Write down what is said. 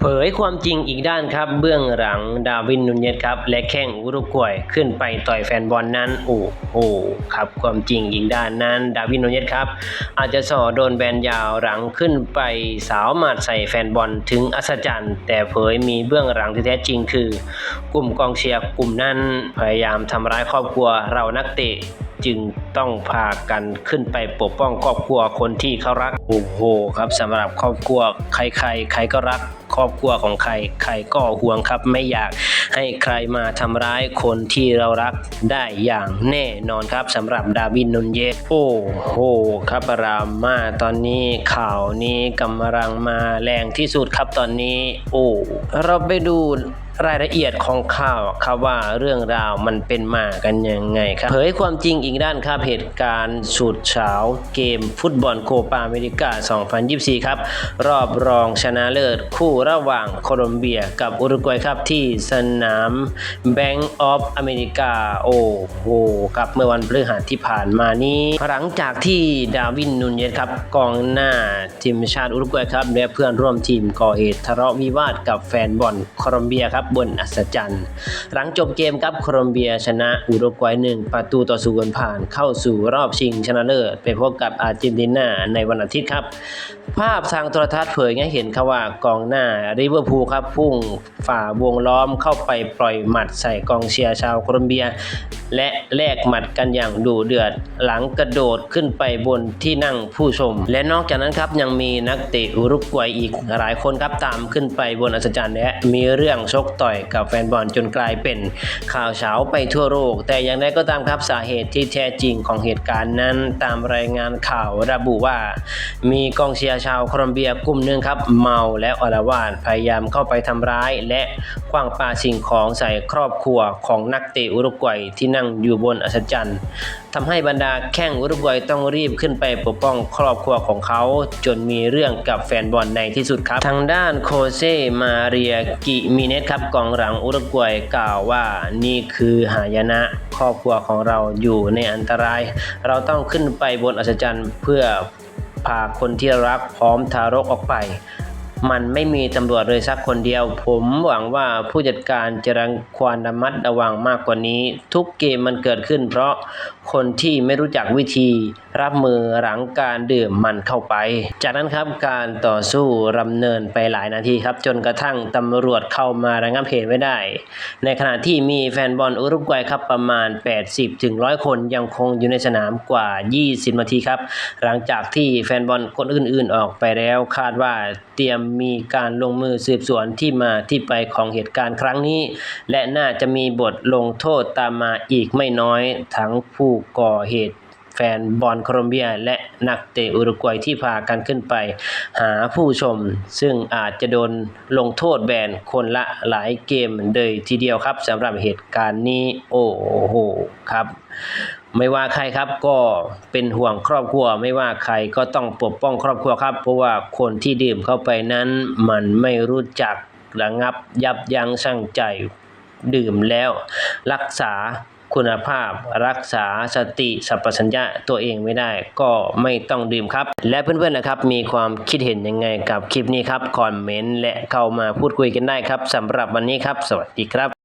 เผยความจริงอีกด้านครับ เบื้องหลังดาวินนูเยสครับ และแข้งอุรุกวัยขึ้นไปต่อยแฟนบอลนั้น โอ้โหครับความจริงอีกด้านนั้น ดาวินนูเยสครับ อาจจะส่อโดนแบนยาวหลังขึ้นไปสาวหมัดใส่แฟนบอลถึงอัศจรรย์ แต่เผยมีเบื้องหลังที่แท้จริงคือ กลุ่มกองเชียร์กลุ่มนั้นพยายามทำร้ายครอบครัวเรานักเตะ จึงต้องพากันขึ้นไปปกป้องครอบครัวคนที่เขารักโอ้โหครับสำหรับครอบครัวใครๆใครก็รักครอบครัวของใคร ใครก็ห่วงครับไม่อยาก ให้ใครมาทำร้ายคนที่เรารักได้อย่างแน่นอนครับสำหรับดาวินนุนเยสโอ้โหครับรามมาตอนนี้ข่าวนี้กำลังมาแรงที่สุดครับตอนนี้ โอ้เราไปดูรายละเอียดของข่าวครับว่าเรื่องราวมันเป็นมากันยังไงครับเผยความจริงอีกด้านครับเหตุการณ์สุดเฉาเกมฟุตบอลโคปาอเมริกา 2024 ครับ รอบรองชนะเลิศคู่ระหว่างโคลอมเบียกับอุรุกวัยครับที่สนาม Bank of America โอ้โหครับเมื่อวันพฤหัสที่ผ่านมานี้ หลังจากที่ดาวินนูนเยสครับกองหน้าทีมชาติอุรุกวัยครับและเพื่อนร่วมทีมก่อเหตุทะเลาะวิวาทกับแฟนบอลโคลอมเบียครับบนอัศจรรย์ หลังจบเกมครับโคลอมเบียชนะอุรุกวัยหนึ่งประตูต่อศูนย์ผ่านเข้าสู่รอบชิงชนะเลิศไปพบกับอาร์เจนตินาในวันอาทิตย์ครับ ภาพทางโทรทัศน์เผยให้เห็นครับว่ากองหน้าริเวอร์พูลครับพุ่งฝ่าวงล้อมเข้าไปปล่อยหมัดใส่กองเชียร์ชาวโคลอมเบีย และแลกหมัดกันอย่างดุเดือด หลังกระโดดขึ้นไปบนที่นั่งผู้ชม และนอกจากนั้นครับยังมีนักเตะอุรุกวัยอีกหลายคนครับตามขึ้นไปบนอัศจรรย์และมีเรื่องชกต่อยกับแฟนบอลจนกลายเป็นข่าวเช้าไปทั่วโลก แต่อย่างไรก็ตามครับสาเหตุที่แท้จริงของเหตุการณ์นั้นตามรายงานข่าวระบุว่า มีกองเชียร์ชาวโคลอมเบียกลุ่มหนึ่งครับเมาและอารวาสพยายามเข้าไปทำร้าย และคว้างปาสิ่งของใส่ครอบครัวของนักเตะอุรุกวัยที่นั่งอยู่บนอัศจรรย์ทำให้บรรดาแข้งอุรุกวัยต้องรีบขึ้นไปปกป้องครอบครัวของเขา จนมีเรื่องกับแฟนบอลในที่สุดครับ ทางด้านโคเซมาเรียกิมิเนสครับกองหลังอุรุกวัยกล่าวว่านี่คือหายนะครอบครัวของเราอยู่ในอันตราย เราต้องขึ้นไปบนอัศจรรย์เพื่อพาคนที่รักพร้อมทารกออกไป มันไม่มีตำรวจเลยสักคนเดียว ผมหวังว่าผู้จัดการจะรังควรระมัดระวังมากกว่านี้ ทุกเกมมันเกิดขึ้น เพราะคนที่ไม่รู้จักวิธีรับมือหลังการดื่มมันเข้าไป จากนั้นครับการต่อสู้รำเนินไปหลายนาทีครับ จนกระทั่งตำรวจเข้ามาระงับเหตุไว้ได้ ในขณะที่มีแฟนบอลอุรุกวัยครับประมาณ 80ถึงคนยังคงอยู่ในสนามกว่า 20 นาทีครับ หลังจากที่แฟนบอลคนอื่นๆออกไปแล้วคาดว่าเตรียมมีการลงมือสืบสวนที่มาที่ไปของเหตุการณ์ครั้งนี้ และน่าจะมีบทลงโทษตามมาอีกไม่น้อย ทั้งผู้ก่อเหตุแฟนบอลโคลอมเบียและนักเตะอุรุกวัยที่พากันขึ้นไป หาผู้ชม ซึ่งอาจจะโดนลงโทษแบนคนละหลายเกมเลยทีเดียวครับสำหรับเหตุการณ์นี้ โอ้โหครับ ไม่ว่าใครครับก็เป็นห่วงครอบครัว ไม่ว่าใครก็ต้องปกป้องครอบครัวครับ เพราะว่าคนที่ดื่มเข้าไปนั้น มันไม่รู้จักระงับยับยั้งชั่งใจดื่มแล้ว รักษาคุณภาพรักษาสติสัพพัญญะตัวเองไม่ได้ก็ไม่ต้องดื่มครับ และเพื่อนๆนะครับมีความคิดเห็นยังไงกับคลิปนี้ครับคอมเมนต์และเข้ามาพูดคุยกันได้ครับสำหรับวันนี้ครับ สวัสดีครับ